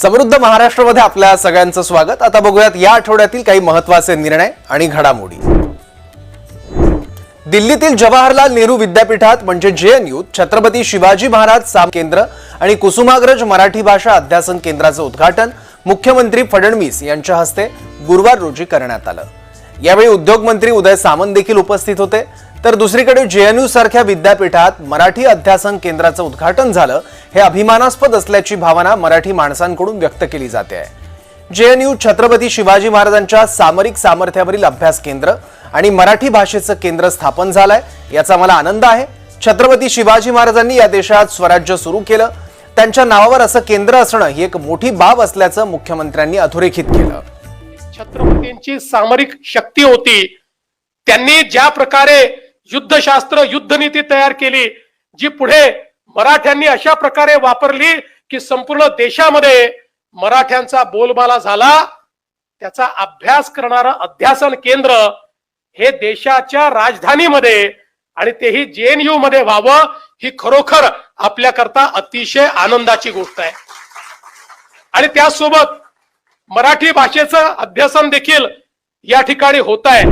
समृद्ध महाराष्ट्रामध्ये आपल्या सगळ्यांचं स्वागत. आता बघूयात या आठवड्यातील काही महत्त्वाचे निर्णय आणि घडामोडी. दिल्लीतील जवाहरलाल नेहरू विद्यापीठात म्हणजे जेएनयू छत्रपती शिवाजी महाराज साम केंद्र आणि कुसुमाग्रज मराठी भाषा अध्यासन केंद्राचं उद्घाटन मुख्यमंत्री फडणवीस यांच्या हस्ते गुरुवार रोजी करण्यात आलं. यावेळी उद्योग मंत्री उदय सामंत देखील उपस्थित होते. तर दुसरीकडे जेएनयू सारख्या विद्यापीठात मराठी अध्यासन केंद्राचं उद्घाटन झालं हे अभिमानास्पद असल्याची भावना मराठी माणसांकडून व्यक्त केली जाते. आहे जेएनयू छत्रपती शिवाजी महाराजांच्या सामरिक सामर्थ्यावरील अभ्यास केंद्र आणि मराठी भाषेचं केंद्र स्थापन झालंय याचा मला आनंद आहे. छत्रपती शिवाजी महाराजांनी या देशात स्वराज्य सुरू केलं. त्यांच्या नावावर असं केंद्र असणं ही एक मोठी बाब असल्याचं मुख्यमंत्र्यांनी अधोरेखित केलं. छत्रपतींची सामरिक शक्ती होती. त्यांनी ज्या प्रकारे युद्धशास्त्र युद्धनीती तयार केली जी पुढे मराठ्यांनी अशा प्रकारे वापरली की संपूर्ण देशामध्ये मराठ्यांचा बोलबाला झाला त्याचा अभ्यास करणारं अध्यासन केंद्र हे देशाच्या राजधानीमध्ये आणि तेही जेएनयू मध्ये व्हावं ही खरोखर आपल्याकरता अतिशय आनंदाची गोष्ट आहे. आणि त्यासोबत मराठी भाषेचं अध्यासन देखील या ठिकाणी होत आहे.